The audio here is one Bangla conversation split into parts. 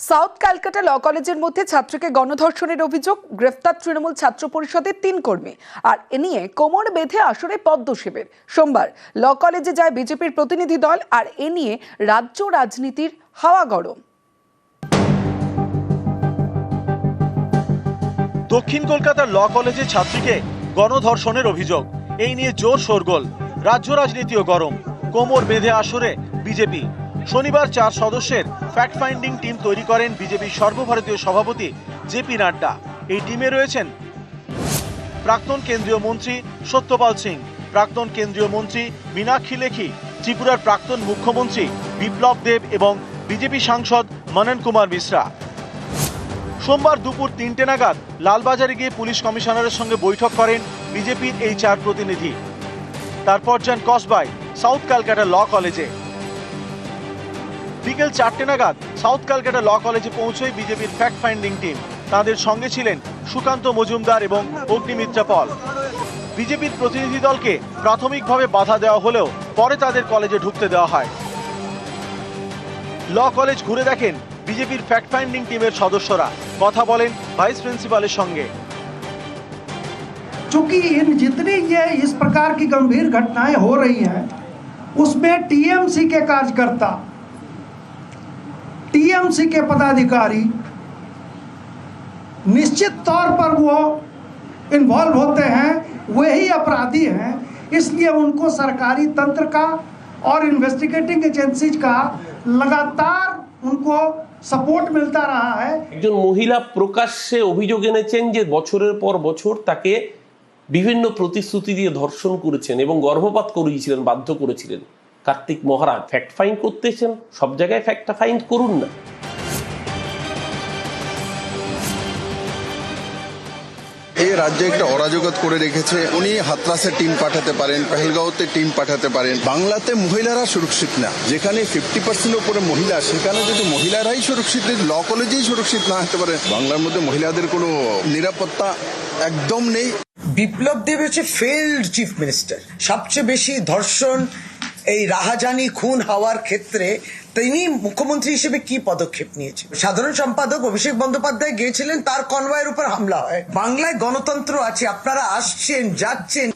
সাউথ ক্যালকাটা ল কলেজের মধ্যে ছাত্রকে গণধর্ষণের অভিযোগ, গ্রেফতার তৃণমূল ছাত্র পরিষদের তিন কর্মী। আর এ নিয়ে কোমর বেঁধে আসরে পদ্ম শিবির। সোমবার ল কলেজে যায় বিজেপির প্রতিনিধি দল, আর এ নিয়ে রাজ্য রাজনীতির হাওয়া গরম। দক্ষিণ কলকাতার ল কলেজে ছাত্রীকে গণধর্ষণের অভিযোগ। এই নিয়ে জোর শোরগোল। রাজ্য রাজনীতিও গরম। কোমর বেঁধে আসরে বিজেপি। শনিবার চার সদস্যের ফ্যাক্ট ফাইন্ডিং টিম তৈরি করেন বিজেপির সর্বভারতীয় সভাপতি জেপি নাড্ডা। এই টিমে রয়েছেন প্রাক্তন কেন্দ্রীয় মন্ত্রী সত্যপাল সিং, প্রাক্তন কেন্দ্রীয় মন্ত্রী মীনাক্ষী লেখি, ত্রিপুরার প্রাক্তন মুখ্যমন্ত্রী বিপ্লব দেব এবং বিজেপি সাংসদ মনন কুমার মিশ্রা। সোমবার দুপুর তিনটে নাগাদ লালবাজারে গিয়ে পুলিশ কমিশনারের সঙ্গে বৈঠক করেন বিজেপির এই চার প্রতিনিধি। তারপর যান কসবাই সাউথ ক্যালকাটা ল কলেজে। বিকেল চারটে নাগাদ সাউথ ক্যালকাটা ল কলেজে পৌঁছয় বিজেপির ফ্যাক্ট ফাইন্ডিং টিম তাদের সঙ্গে ছিলেন সুকান্ত মজুমদার এবং অগ্নিমিত্রা পল বিজেপির প্রতিনিধি দলকে প্রাথমিকভাবে বাধা দেওয়া হলেও পরে তাদের কলেজে ঢুকতে দেওয়া হয় ল কলেজ ঘুরে দেখেন বিজেপির ফ্যাক্ট ফাইন্ডিং টিমের সদস্যরা কথা বলেন ভাইস প্রিন্সিপালের সঙ্গে चूंकि इन जितनी ये इस प्रकार की गंभीर घटनाएं हो रही हैं उसमें टीएमसी के कार्यकर्ता टीएमसी के पदाधिकारी निश्चित तौर पर वो इन्वॉल्व होते हैं वही अपराधी हैं इसलिए उनको सरकारी तंत्र का और इन्वेस्टिगेटिंग एजेंसीज का लगातार उनको सपोर्ट मिलता रहा है একজন মহিলা প্রকাশ্যে অভিযোগ এনেছেন যে বছরের পর বছর তাকে বিভিন্ন প্রতিশ্রুতি দিয়ে ধর্ষণ করেছেন এবং গর্ভপাত করিয়েছিলেন বাধ্য করেছিলেন কার্তিক মহারাজ ফ্যাক্ট ফাইন্ড করতেছেন সব জায়গায় ফ্যাক্টটা ফাইন্ড করুন না। এই রাজ্যে একটা অরাজকত করে রেখেছে উনি হাতরাসে টিম পাঠাতে পারেন পেহেলগাঁওতে টিম পাঠাতে পারেন। বাংলাতে মহিলারা সুরক্ষিত না যেখানে ফিফটি পার্সেন্ট উপরে মহিলা সেখানে যদি মহিলারাই সুরক্ষিত ল কলেজেই সুরক্ষিত না হতে পারে বাংলার মধ্যে মহিলাদের কোনো নিরাপত্তা একদম নেই। বিপ্লব দেব হচ্ছে ফেল্ড চিফ মিনিস্টার সবচেয়ে বেশি ধর্ষণ এই রাহাজানি খুন হওয়ার ক্ষেত্রে তিনি মুখ্যমন্ত্রী হিসেবে কি পদক্ষেপ নিয়েছেন? সাধারণ সম্পাদক অভিষেক বন্দ্যোপাধ্যায় গিয়েছিলেন, তার কনভয়ের উপর হামলা হয়। বাংলায় গণতন্ত্র আছে, আপনারা আসছেন, যাচ্ছেন।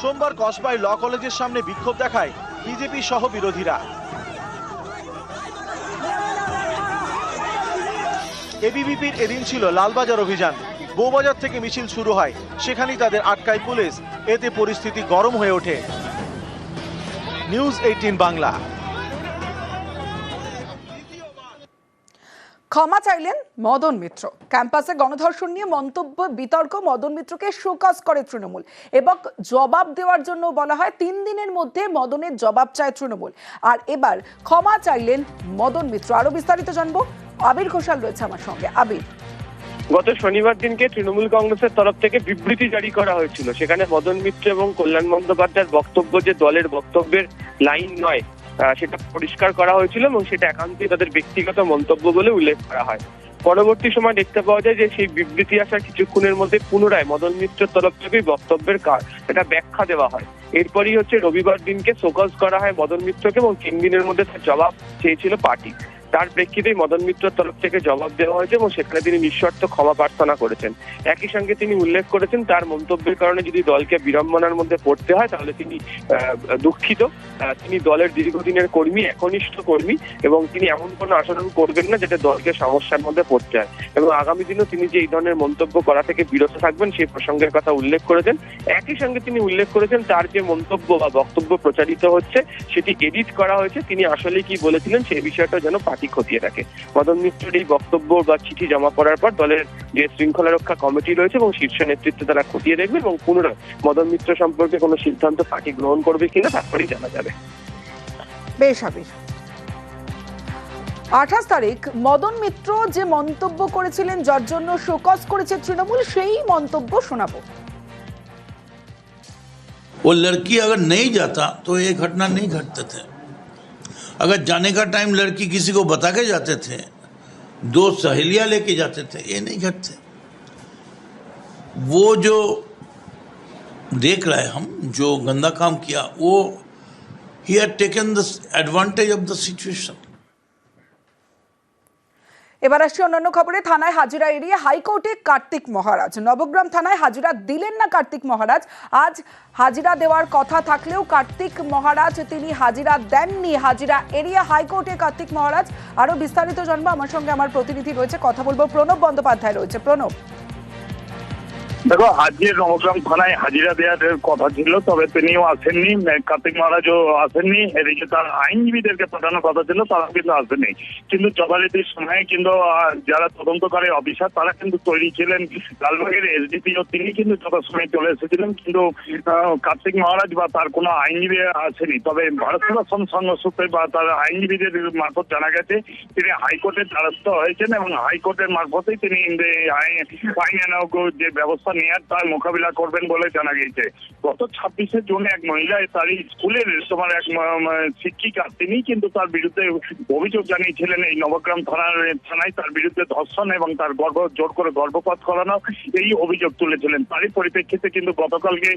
সোমবার কসবাই ল কলেজের সামনে বিক্ষোভ দেখায় বিজেপি সহ বিরোধীরা। এবিভিপির এদিন ছিল লালবাজার অভিযান। বউবাজার থেকে মিছিল শুরু হয়। সেখানেই তাদের আটকায় পুলিশ। এতে পরিস্থিতি গরম হয়ে ওঠে। News eighteen Bangla. ক্ষমা চাইলেন মদন মিত্র। ক্যাম্পাসে গণধর্ষণ নিয়ে মন্তব্য, বিতর্ক, মদন মিত্রকে শোকজ করে তৃণমূল। এবং জবাব দেওয়ার জন্য বলা হয়, তিন দিনের মধ্যে মদনের জবাব চায় তৃণমূল। আর এবার ক্ষমা চাইলেন মদন মিত্র। আরও বিস্তারিত জানব। আবির ঘোষাল রয়েছে আমার সঙ্গে। আবির। গত শনিবার দিনকে তৃণমূল কংগ্রেসের তরফ থেকে বিবৃতি জারি করা হয়েছিল। সেখানে মদন মিত্র এবং কল্যাণ বন্দ্যোপাধ্যায়ের বক্তব্য যে দলের বক্তব্যের লাইন নয় সেটা পরিষ্কার করা হয়েছিল এবং সেটা একান্তই তাদের ব্যক্তিগত মন্তব্য বলে উল্লেখ করা হয়। পরবর্তী সময় দেখতে পাওয়া যায় যে সেই বিবৃতি আসার কিছুক্ষণের মধ্যে পুনরায় মদন মিত্রের তরফ থেকে বক্তব্যের কা- একটা ব্যাখ্যা দেওয়া হয়। এরপরই হচ্ছে রবিবার দিনকে শোকজ করা হয় মদন মিত্রকে এবং তিন দিনের মধ্যে তার জবাব চেয়েছিল পার্টি। তার প্রেক্ষিতেই মদন মিত্রের তরফ থেকে জবাব দেওয়া হয়েছে এবং সেখানে তিনি নিঃশর্ত ক্ষমা প্রার্থনা করেছেন। একই সঙ্গে তিনি উল্লেখ করেছেন, তার মন্তব্যের কারণে যদি দলকে বিড়ম্বনার মধ্যে পড়তে হয়, তাহলে তিনি দুঃখিত। তিনি দলের দীর্ঘদিনের কর্মী, একনিষ্ঠ কর্মী এবং তিনি এমন কোনো আচরণ করবেন না যেটা দলকে সমস্যার মধ্যে পড়তে হয়। এবং আগামী দিনেও তিনি যে এই ধরনের মন্তব্য করা থেকে বিরত থাকবেন, সেই প্রসঙ্গের কথা উল্লেখ করেছেন। একই সঙ্গে তিনি উল্লেখ করেছেন, তার যে মন্তব্য বা বক্তব্য প্রচারিত হচ্ছে, সেটি এডিট করা হয়েছে। তিনি আসলে কি বলেছিলেন সেই বিষয়টা যেন পার্টি খতিয়ে রাখে মদন মিত্রের এই বক্তব্য বা চিঠি জমা করার পর দলের যে শৃঙ্খলা রক্ষা কমিটি রয়েছে এবং শীর্ষ নেতৃত্ব তারা খতিয়ে দেখবে এবং পুনরায় মদন মিত্র সম্পর্কে কোনো সিদ্ধান্ত পার্টি গ্রহণ করবে কিনা তারপরেই জানা যাবে বেশ আবির আঠাশ তারিখ মদন মিত্র যে মন্তব্য করেছিলেন যার জন্য শোকজ করেছে তৃণমূল সেই মন্তব্য শোনাবো वो लड़की अगर नहीं जाता तो ये घटना नहीं घटते थे अगर जाने का टाइम लड़की किसी को बता के जाते थे, दो सहेलियाँ लेके जाते थे, ये नहीं करते वो जो देख रहे हम, जो गंदा काम किया, वो ही had taken the advantage of the situation এবার আসছি অন্যান্য খবরে। থানায় হাজিরা এড়িয়ে হাইকোর্টে কার্তিক মহারাজ। নবগ্রাম থানায় হাজিরা দিলেন না কার্তিক মহারাজ। আজ হাজিরা দেওয়ার কথা থাকলেও কার্তিক মহারাজ তিনি হাজিরা দেননি। হাজিরা এড়িয়ে হাইকোর্টে কার্তিক মহারাজ। আরও বিস্তারিত জানব। আমার সঙ্গে আমার প্রতিনিধি রয়েছে। কথা বলব প্রণব বন্দ্যোপাধ্যায় রয়েছে। প্রণব। দেখো আজকের নবগ্রাম থানায় হাজিরা দেওয়ার কথা ছিল, তবে তিনিও আসেননি, কার্তিক মহারাজও আসেননি, এদিকে তার আইনজীবীদেরকে পাঠানোর কথা ছিল, তারা কিন্তু আসেননি। কিন্তু যথারীতির সময়ে কিন্তু যারা তদন্তকারী অফিসার, তারা কিন্তু তৈরি ছিলেন লালবাগের এসডিপিও, তিনি কিন্তু যথাসময়ে চলে এসেছিলেন, কিন্তু কার্তিক মহারাজ বা তার কোনো আইনজীবী আসেনি। তবে ভারত সেবাশ্রম সংঘ সূত্রে বা তার আইনজীবীদের মারফত জানা গেছে, তিনি হাইকোর্টের দ্বারস্থ হয়েছেন এবং হাইকোর্টের মারফতেই তিনি আইন আইনানুগ যে ব্যবস্থা নেওয়ার তার মোকাবিলা করবেন বলে জানা গিয়েছে। গত ছাব্বিশে জুন এক মহিলা তার স্কুলের তোমার এক শিক্ষিকা তিনি কিন্তু তার বিরুদ্ধে অভিযোগ জানিয়েছিলেন এই নবগ্রাম থানার থানায় তার বিরুদ্ধে ধর্ষণ এবং তার গর্ভ জোর করে গর্ভপাত করানো এই অভিযোগ তুলেছিলেন। তারই পরিপ্রেক্ষিতে কিন্তু গতকালকে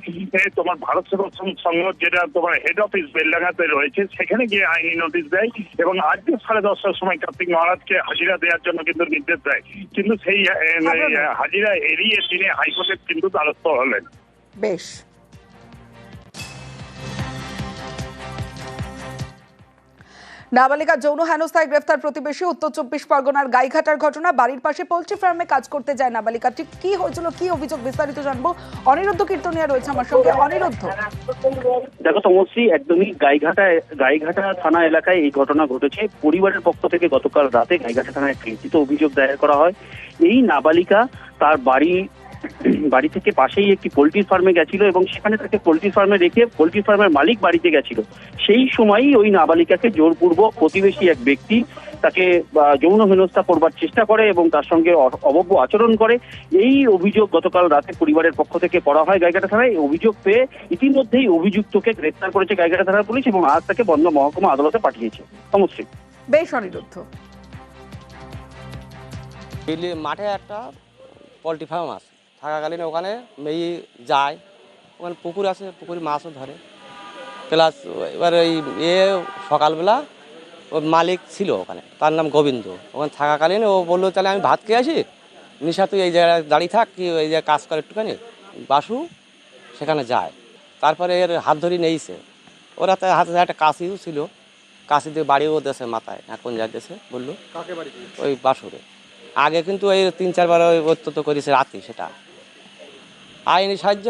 তোমার ভারত সেবাশ্রম সংঘ যেটা তোমার হেড অফিস বেলডাঙ্গাতে রয়েছে সেখানে গিয়ে আইনি নোটিশ দেয় এবং আজকে সাড়ে দশটার সময় কার্তিক মহারাজকে হাজিরা দেওয়ার জন্য কিন্তু নির্দেশ দেয়। কিন্তু সেই হাজিরা এড়িয়ে তিনি হাইকোর্টে কিন্তু দ্বারস্থ হলেন। বেশ। নাবালিকা যৌন হেনস্থায় গ্রেফতার প্রতিবেশী উত্তর চব্বিশ পরগনার গাইঘাটার ঘটনা। বাড়ির পাশে পোল্ট্রি ফার্মে কাজ করতে যায় নাবালিকা। ঠিক কি হয়েছিল কি অভিযোগ বিস্তারিত জানব? অনিরুদ্ধ কীর্তনিয়া রয়েছে আমার সঙ্গে। অনিরুদ্ধ। দেখো তমশ্রী একদমই গাইঘাটা গাইঘাটা থানা এলাকায় এই ঘটনা ঘটেছে। পরিবারের পক্ষ থেকে গতকাল রাতে গাইঘাটা থানায় একটি লিখিত অভিযোগ দায়ের করা হয়। এই নাবালিকা তার বাড়ি বাড়ি থেকে পাশেই একটি পোলট্রি ফার্মে গেছিল এবং সেখানে তাকে পোলট্রি ফার্মে রেখে পোলট্রি ফার্মের মালিক বাড়িতে গেছিল। সেই সময়ই ওই নাবালিকাকে জোরপূর্বক প্রতিবেশী এক ব্যক্তি তাকে যৌন হেনস্থা করবার চেষ্টা করে এবং তার সঙ্গে অ- অভব্য আচরণ করে। এই অভিযোগ গতকাল রাতে পরিবারের পক্ষ থেকে করা হয় গাইঘাটা থানায়। অভিযোগ পেয়ে ইতিমধ্যেই অভিযুক্তকে গ্রেপ্তার করেছে গাইঘাটা থানার পুলিশ এবং আজ তাকে বন্ধ মহকুমা আদালতে পাঠিয়েছে। সমশ্রী বেশ অনিরুদ্ধ। মাঠে একটা পোলট্রি ফার্ম আছে। থাকাকালীন ওখানে মেয়ে যায়। ওখানে পুকুর আছে পুকুরে মাছও ধরে। প্লাস এবার এই এ সকালবেলা ওর মালিক ছিল ওখানে তার নাম গোবিন্দ। ওখানে থাকাকালীন ও বলল তাহলে আমি ভাত খেয়ে আসি? নিশা তুই এই জায়গায় দাঁড়িয়ে থাক কি এই জায়গায় কাজ করে একটুখানি। বাসু সেখানে যায়। তারপরে এর হাত ধরি নেইছে। ওরা তার হাতে একটা কাশিও ছিল। কাশি দিয়ে বাড়িও দেশে মাথায় এখন যা দেশে বলল ওই বাসুরে। আগে কিন্তু এই তিন চারবার ওই অত্যন্ত করেছে রাতে সেটা। আইনি সাহায্য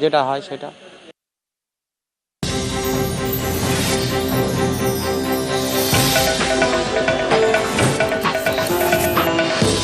যেটা হয় সেটা।